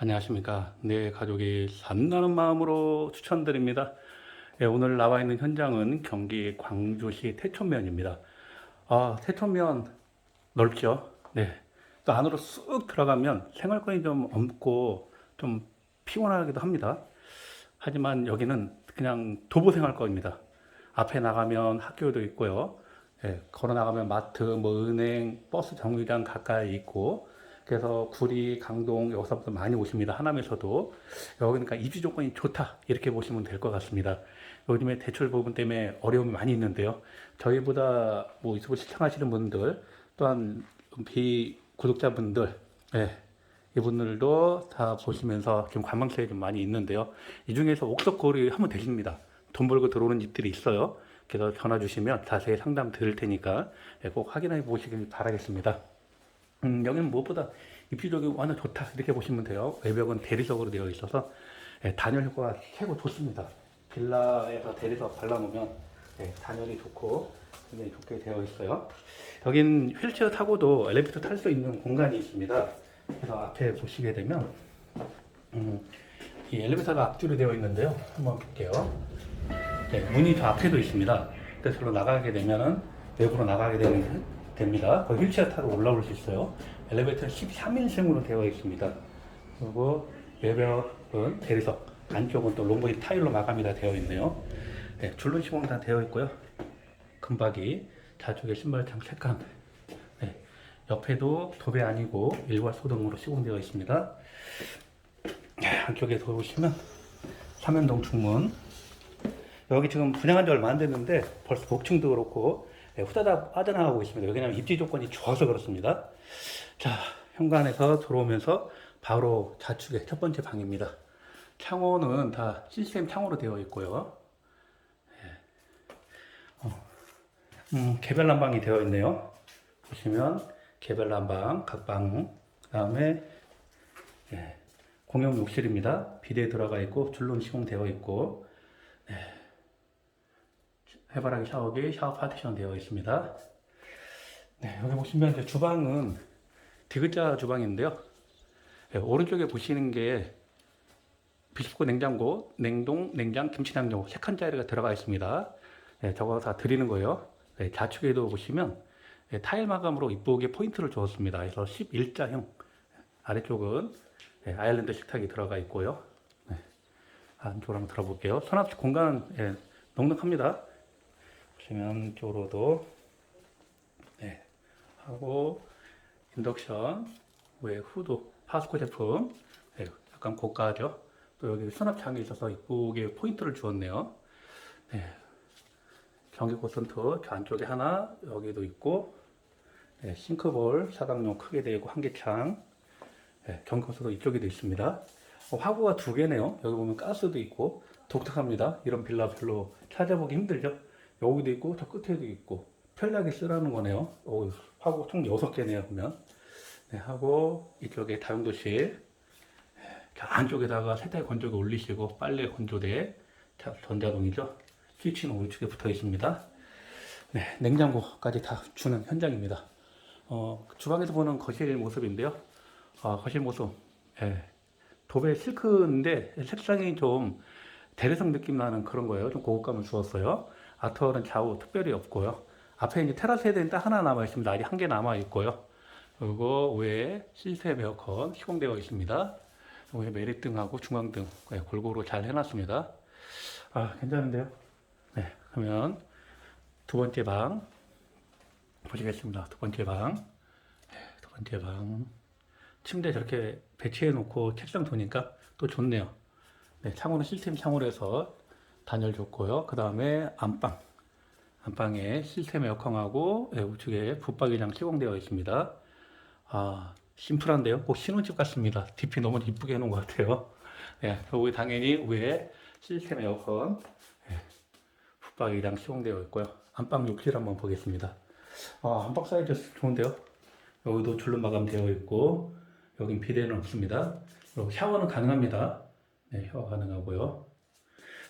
안녕하십니까. 내 가족이 산다는 마음으로 추천드립니다. 예, 오늘 나와 있는 현장은 경기 광주시 태촌면입니다. 아, 태촌면 넓죠? 네. 또 안으로 쑥 들어가면 생활권이 좀 없고 좀 피곤하기도 합니다. 하지만 여기는 그냥 도보 생활권입니다. 앞에 나가면 학교도 있고요. 예, 걸어 나가면 마트, 뭐 은행, 버스 정류장 가까이 있고, 그래서 구리, 강동 여기서부터 많이 오십니다. 하남에서도 여기 그러니까 입지 조건이 좋다 이렇게 보시면 될 것 같습니다. 요즘에 대출 부분 때문에 어려움이 많이 있는데요. 저희보다 뭐 유튜브 시청하시는 분들 또한 비 구독자분들, 예, 이분들도 다 보시면서 지금 관망차에 좀 많이 있는데요. 이 중에서 옥석거리 하면 되십니다. 돈 벌고 들어오는 집들이 있어요. 그래서 전화 주시면 자세히 상담 드릴 테니까 예, 꼭 확인해 보시길 바라겠습니다. 음, 여기는 무엇보다 입지적이 완전 좋다 이렇게 보시면 돼요. 외벽은 대리석으로 되어 있어서 예, 단열 효과가 최고 좋습니다. 빌라에서 대리석 발라놓으면 예, 단열이 좋고 굉장히 좋게 되어 있어요. 여긴 휠체어 타고도 엘리베이터 탈 수 있는 공간이 있습니다. 그래서 앞에 보시게 되면 음, 이 엘리베이터가 앞뒤로 되어 있는데요. 한번 볼게요. 네, 문이 저 앞에도 있습니다. 그래서 저로 나가게 되면은 외부로 나가게 되는, 됩니다. 거기 휠체어 타고 올라올 수 있어요. 엘리베이터는 13인승으로 되어 있습니다. 그리고 외벽은 대리석, 안쪽은 또 롱보이 타일로 마감이 다 되어 있네요. 네, 줄눈 시공 다 되어 있고요. 금박이, 좌측에 신발장 색감. 네, 옆에도 도배 아니고 일괄 소등으로 시공되어 있습니다. 네, 안쪽에 들어오시면 삼연동 중문, 여기 지금 분양한 지 얼마 안 됐는데 벌써 복층도 그렇고 예, 후다닥 빠져나가고 있습니다. 여기는 입지 조건이 좋아서 그렇습니다. 자, 현관에서 들어오면서 바로 좌측에 첫 번째 방입니다. 창호는 다 시스템 창호로 되어 있고요. 예. 어, 음, 개별 난방이 되어 있네요. 보시면 개별 난방, 각 방, 그 다음에 예, 공용 욕실입니다. 비대 들어가 있고 줄눈 시공되어 있고 해바라기 샤워기, 샤워 파티션 되어 있습니다. 네, 여기 보시면 이제 주방은 디귿자 주방인데요. 네, 오른쪽에 보시는 게 비스코 냉장고, 냉동, 냉장, 김치 냉장고 세 칸짜리가 들어가 있습니다. 네, 저거 다 드리는 거예요. 네, 좌측에도 보시면 네, 타일 마감으로 이쁘게 포인트를 주었습니다. 그래서 11자형 아래쪽은 네, 아일랜드 식탁이 들어가 있고요. 네, 안쪽으로 한번 들어볼게요. 수납 공간 예, 넉넉합니다. 보시면 쪽으로도 네, 하고 인덕션 외 후드 파스코 제품 네, 약간 고가죠. 또 여기 수납장이 있어서 이쁘게 포인트를 주었네요. 네, 전기 저 안쪽에 하나 여기도 있고 네, 싱크볼 사각용 크게 되고 한개창 네, 전기 코센터 이쪽에도 있습니다. 어, 화구가 두 개네요. 여기 보면 가스도 있고 독특합니다. 이런 빌라 별로 찾아보기 힘들죠. 여기도 있고 저 끝에도 있고 편리하게 쓰라는 거네요. 오, 하고 총 6개네요 보면 네, 하고 이쪽에 다용도실 자, 안쪽에다가 세탁 건조기 올리시고 빨래 건조대 자, 전자동이죠. 스위치는 우측에 붙어 있습니다. 네, 냉장고까지 다 주는 현장입니다. 어, 주방에서 보는 거실 모습인데요. 어, 거실 모습 예, 도배 실크인데 색상이 좀 대리석 느낌 나는 그런 거예요. 좀 고급감을 주었어요. 아트월은 좌우 특별히 없고요. 앞에 이제 테라스 헤드는 딱 하나 남아 있습니다. 아직 한개 남아 있고요. 그리고 위에 시스템 에어컨 시공되어 있습니다. 위에 메리등하고 중앙등 네, 골고루 잘 해놨습니다. 아 괜찮은데요? 네 그러면 두 번째 방 보시겠습니다. 두 번째 방, 네, 두 번째 방 침대 저렇게 배치해 놓고 책상 두니까 또 좋네요. 네, 창호는 시스템 창호로 해서 단열 좋고요. 그 다음에 안방. 안방에 시스템 에어컨하고 예, 우측에 붙박이장 시공되어 있습니다. 아, 심플한데요. 꼭 신혼집 같습니다. DP 너무 이쁘게 해놓은 것 같아요. 예, 여기 당연히 위에 시스템 에어컨, 예, 붙박이장 시공되어 있고요. 안방 욕실 한번 보겠습니다. 아, 안방 사이즈 좋은데요. 여기도 줄눈 마감 되어 있고, 여긴 비대는 없습니다. 그리고 샤워는 가능합니다. 네, 샤워 가능하고요.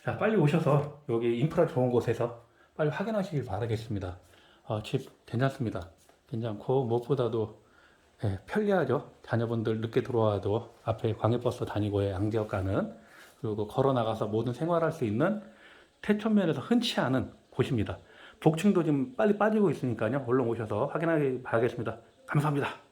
자, 빨리 오셔서 여기 인프라 좋은 곳에서 빨리 확인하시길 바라겠습니다. 아, 집 괜찮습니다. 괜찮고 무엇보다도 예, 편리하죠. 자녀분들 늦게 들어와도 앞에 광역버스 다니고의 양지역 가는 그리고 걸어 나가서 모든 생활할 수 있는 태천면에서 흔치 않은 곳입니다. 복층도 지금 빨리 빠지고 있으니까요. 얼른 오셔서 확인하게 봐야겠습니다. 감사합니다.